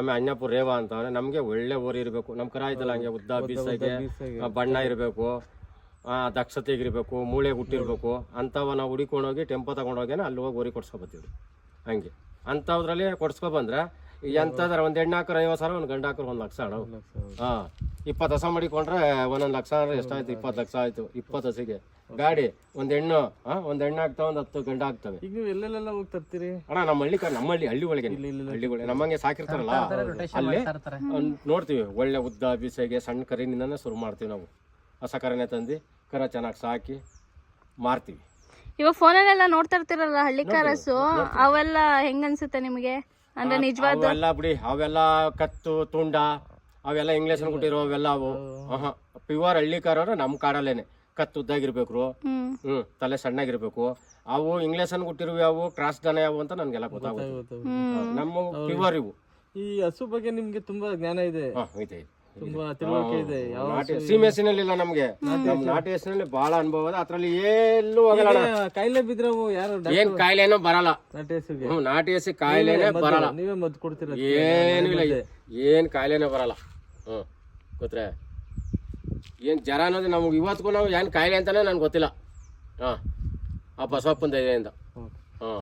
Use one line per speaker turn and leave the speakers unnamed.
ಆಮೇಲೆ ಅಣ್ಣಪುರ ರೇವ ಅಂದ್ರೆ ನಮಗೆ ಒಳ್ಳೆ ಓರಿ ಇರಬೇಕು. ನಮ್ಮ ಕರ ಆಯ್ತಲ್ಲ ಹಂಗೆ ಉದ್ದ ಬೀಸಾಗೆ ಬಣ್ಣ ಇರಬೇಕು ದಕ್ಷತೆ ಇರಬೇಕು ಮೂಳೆ ಹುಟ್ಟಿರ್ಬೇಕು ಅಂಥವ ನಾವು ಹುಡಿಕೊಂಡೋಗಿ ಟೆಂಪೋ ತಗೊಂಡೋಗೇನೆ ಅಲ್ಲಿ ಹೋಗಿ ಊರಿಗೆ ಕೊಡ್ಸ್ಕೊಬತ್ತೀವಿ ಹಂಗೆ. ಅಂಥವ್ರಲ್ಲಿ ಕೊಡ್ಸ್ಕೊ ಬಂದ್ರೆ ಎಂಥದ್ರ ಒಂದು ಹೆಣ್ಣು ಹಾಕರ್ ಐವತ್ತು ಸಾವಿರ ಒಂದು ಗಂಡು ಹಾಕರ್ ಒಂದು ಲಕ್ಷ ಅಣ್ಣ ಹಾಂ. ಇಪ್ಪತ್ತು ಹಸ ಮಾಡಿಕೊಂಡ್ರೆ ಒಂದೊಂದು ಲಕ್ಷ ಅಂದ್ರೆ ಎಷ್ಟಾಯ್ತು? ಇಪ್ಪತ್ತು ಲಕ್ಷ ಆಯ್ತು. ಇಪ್ಪತ್ತು ಹಸಿಗೆ. ಗಾಡಿ ಒಂದ್ ಹೆಣ್ಣು ಒಂದ್ ಒಂದು ಹೆಣ್ಣು ಆಗ್ತಾವ ಒಂದ್ ಹತ್ತು ಗಂಡ ಆಗ್ತವೆ.
ಈಗ ನೀವು ಎಲ್ಲೆಲ್ಲೆಲ್ಲ ಹೋಗಿ ತರ್ತೀರಿ?
ಅಣ್ಣ ನಮ್ಮ ಹಳ್ಳಿ ನಮ್ಮ ಹಳ್ಳಿ ಹಳ್ಳಿ ಒಳಗೆ ಹಳ್ಳಿ ಒಳಗೆ ನಮ್ಮಂಗೆ ಸಾಕಿರ್ತಾರಲ್ಲ? ಅಲ್ಲಿ ನೋಡ್ತೀವಿ ಒಳ್ಳೆ ಉದ್ದ ಬೀಸೆಗೆ ಸಣ್ಣ ಕರಿನಿಂದನೇ ಶುರು ಮಾಡ್ತೀವಿ ನಾವು. ಹೊಸ ಕರನೆ ತಂದು ಕರ ಚೆನ್ನಾಗಿ ಸಾಕಿ ಮಾರ್ತೀವಿ.
ಇವಾಗ ಫೋನಲ್ಲೆಲ್ಲ ನೋಡ್ತಾ ಇರ್ತೀರಲ್ಲ ಹಳ್ಳಿ ಕಾರಸು? ಅವೆಲ್ಲ ಹೆಂಗ್ ಅನ್ಸುತ್ತೆ ನಿಮಗೆ? ಅಂದ್ರೆ ನಿಜವಾದ
ಅವೆಲ್ಲ ಬಿಡಿ ಅವೆಲ್ಲ ಕತ್ತು ತುಂಡ ಅವೆಲ್ಲ ಇಂಗ್ಲೀಷ್ ಕೊಟ್ಟಿರೋ ಅವೆಲ್ಲ ಅವು. ಪ್ಯೂರ್ ಹಳ್ಳಿ ಕಾರವ್ರೆ ನಮ್ಮ ಕಾಡಲ್ಲೇನೆ. ಕತ್ತು ಉದ್ದಾಗಿರ್ಬೇಕು.
ಹ್ಮ್.
ತಲೆ ಸಣ್ಣಗಿರ್ಬೇಕು. ಅವು ಇಂಗ್ಲೀಷ್ ಅನ್ನು ಕೊಟ್ಟಿರುವ ಅವು ಕ್ರಾಸ್ ದನ ಯಾವು ಅಂತ ನನ್ಗೆಲ್ಲ ಗೊತ್ತಾಗುತ್ತೆ. ನಮ್ಮ ಪ್ಯೂರ್ ಇವು.
ಈ ಹಸು ಬಗ್ಗೆ ನಿಮ್ಗೆ ತುಂಬಾ ಜ್ಞಾನ ಇದೆ.
ಹಾ.
ತುಂಬಾ ತಿಳುವಳಿಕೆ ಇದೆ. ಯಾವ
ನಾಟಿ ಸೀಮೆ ಹಸಿನಲ್ಲಿ ಇಲ್ಲ ನಮ್ಗೆ ನಮ್ ನಾಟಿ ಹಸಿನಲ್ಲಿ ಬಹಳ ಅನುಭವ ಅದ ಅದ್ರಲ್ಲಿ ಎಲ್ಲೂ ಹೋಗಲ್ಲ ಅಣ್ಣ.
ಕಾಯಿಲೆ ಬಿದ್ರೆ ಅವು ಯಾರು
ಏನ್ ಕಾಯಿಲೆನೂ ಬರಲ್ಲ.
ನಾಟಿ ಹಸುಗೆ.
ಹ್ಮ್ ನಾಟಿ ಹಸಿ ಕಾಯಿಲೆನೇ ಬರಲ್ಲ.
ನೀವೇ ಮದ್ದು ಕೊಡ್ತೀರ
ಏನು ಇಲ್ಲ. ಏನ್ ಕಾಯಿಲೆನೇ ಬರಲ್ಲ. ಹ್ಮ್ ಗೊತ್ತರೆ ಏನು ಜರ ಅನ್ನೋದು ನಮಗೆ ಇವತ್ತಿಗೂ ನಾವು ಏನು ಕಾಯಿಲೆ ಅಂತಾನೆ ನನಗೆ ಗೊತ್ತಿಲ್ಲ. ಹಾ. ಆ ಬಸವಪ್ಪನ ದಯೆಯಿಂದ